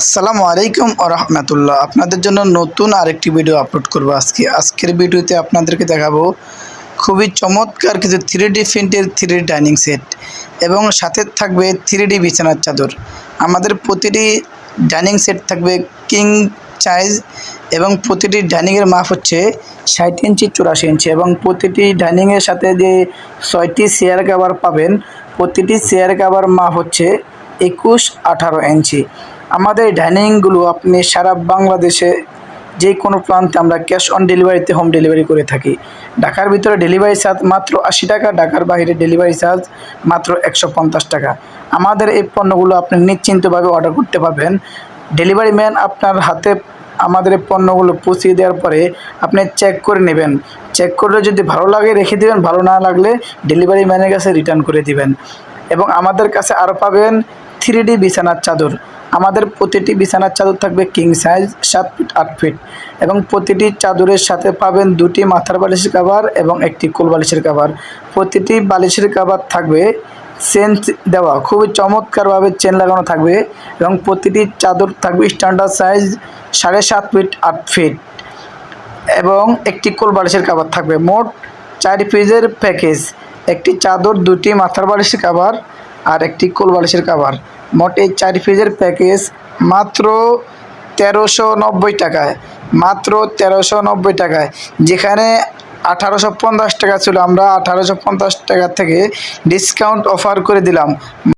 আসসালামু আলাইকুম রহমতুল্লাহ। আপনাদের জন্য নতুন আরেকটি ভিডিও আপলোড করব আজকে। আজকের ভিডিওতে আপনাদেরকে দেখাবো খুবই চমৎকার কিছু থ্রি ডি প্রিন্টের থ্রি ডাইনিং সেট এবং সাথে থাকবে থ্রি ডি বিছানার চাদর। আমাদের প্রতিটি ডাইনিং সেট থাকবে কিং সাইজ এবং প্রতিটি ডাইনিংয়ের মাপ হচ্ছে ষাট ইঞ্চি, চুরাশি ইঞ্চি এবং প্রতিটি ডাইনিংয়ের সাথে যে ছয়টি চেয়ার কাভার পাবেন, প্রতিটি চেয়ার কাভার মাপ হচ্ছে একুশ আঠারো ইঞ্চি। আমাদের ডাইনিংগুলো আপনি সারা বাংলাদেশে যে কোনো প্রান্তে আমরা ক্যাশ অন ডেলিভারিতে হোম ডেলিভারি করে থাকি। ঢাকার ভিতরে ডেলিভারি চার্জ মাত্র আশি টাকা, ঢাকার বাইরে ডেলিভারি চার্জ মাত্র একশো পঞ্চাশ টাকা। আমাদের এই পণ্যগুলো আপনি নিশ্চিন্তভাবে অর্ডার করতে পারবেন। ডেলিভারি ম্যান আপনার হাতে আমাদের পণ্যগুলো পৌঁছিয়ে দেওয়ার পরে আপনি চেক করে নেবেন। চেক করলে যদি ভালো লাগে রেখে দেবেন, ভালো না লাগলে ডেলিভারি ম্যানের কাছে রিটার্ন করে দিবেন। এবং আমাদের কাছে আরও পাবেন থ্রি ডি বিছানার চাদর। আমাদের প্রতিটি বিছানার চাদর থাকবে কিং সাইজ সাত ফিট আট ফিট এবং প্রতিটি চাদরের সাথে পাবেন দুটি মাথার বালিশের কাভার এবং একটি কোল বালিশের কাভার প্রতিটি বালিশের কাভার থাকবে চেন দেওয়া, খুবই চমৎকারভাবে চেন লাগানো থাকবে এবং প্রতিটি চাদর থাকবে স্ট্যান্ডার্ড সাইজ সাড়ে সাত ফিট আট ফিট এবং একটি কোল বালিশের কাভার থাকবে। মোট চার পিসের প্যাকেজ একটি চাদর, দুটি মাথার বালিশের কাভার আর একটি কোল বালিশের কাভার মোট এই চার ফ্রিজের প্যাকেজ মাত্র তেরোশো নব্বই টাকায়। মাত্র তেরোশো নব্বই টাকায়। যেখানে আঠারোশো পঞ্চাশ টাকা ছিল, আমরা আঠারোশো পঞ্চাশ টাকা থেকে ডিসকাউন্ট অফার করে দিলাম।